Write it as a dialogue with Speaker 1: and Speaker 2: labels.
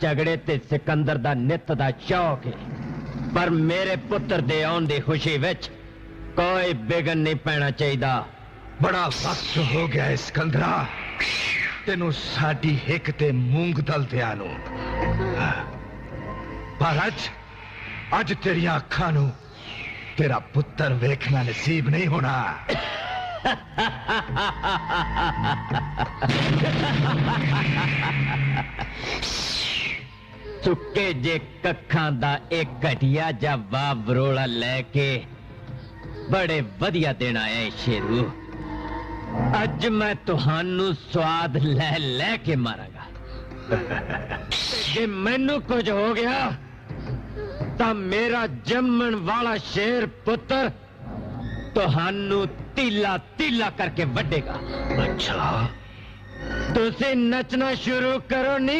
Speaker 1: ਝਗੜੇ ਤੇ ਸਿਕੰਦਰ ਦਾ ਨਿੱਤ ਦਾ ਸ਼ੌਕ ਹੈ ਪਰ ਮੇਰੇ ਪੁੱਤਰ ਦੇ ਆਉਣ ਦੀ ਖੁਸ਼ੀ ਵਿੱਚ ਕੋਈ ਵਿਗਨ ਨਹੀਂ ਪੈਣਾ ਚਾਹੀਦਾ।
Speaker 2: ਬੜਾ ਵਕਤ ਹੋ ਗਿਆ ਹੈ ਸਿਕੰਦਰਾ। ਤੈਨੂੰ ਸਾਡੀ ਹਿੱਕ ਤੇ ਮੂੰਗ ਦਲ ਦਿਆਂ ਨੂੰ। ਪਰ ਅੱਜ ਅੱਜ ਤੇਰੀਆਂ ਅੱਖਾਂ ਨੂੰ ਤੇਰਾ ਪੁੱਤਰ ਵੇਖਣਾ ਨਸੀਬ ਨਹੀਂ ਹੋਣਾ।
Speaker 1: ਸੁੱਕੇ ਜੇ ਕੱਖਾਂ ਦਾ ਇੱਕ ਘਟਿਆ ਜਾਂ ਵਾਵਰੋਲਾ ਲੈ ਕੇ ਬੜੇ ਵਧੀਆ ਦਿਨ ਆਇਆ ਏ ਸ਼ੇਰੂ ਅੱਜ ਮੈਂ ਤੁਹਾਨੂੰ ਸਵਾਦ ਲੈ ਲੈ ਕੇ ਮਾਰਾਂਗਾ ਤੇ ਜੇ ਮੈਨੂੰ ਕੁਝ ਹੋ ਗਿਆ ਤਾਂ ਮੇਰਾ ਜੰਮਣ ਵਾਲਾ ਸ਼ੇਰ ਪੁੱਤਰ ਤੁਹਾਨੂੰ ਤੀਲਾ ਤੀਲਾ ਕਰਕੇ ਵੱਡੇਗਾ
Speaker 2: ਅੱਛਾ
Speaker 1: ਤੁਸੀਂ ਨੱਚਣਾ ਸ਼ੁਰੂ ਕਰੋ ਨੀ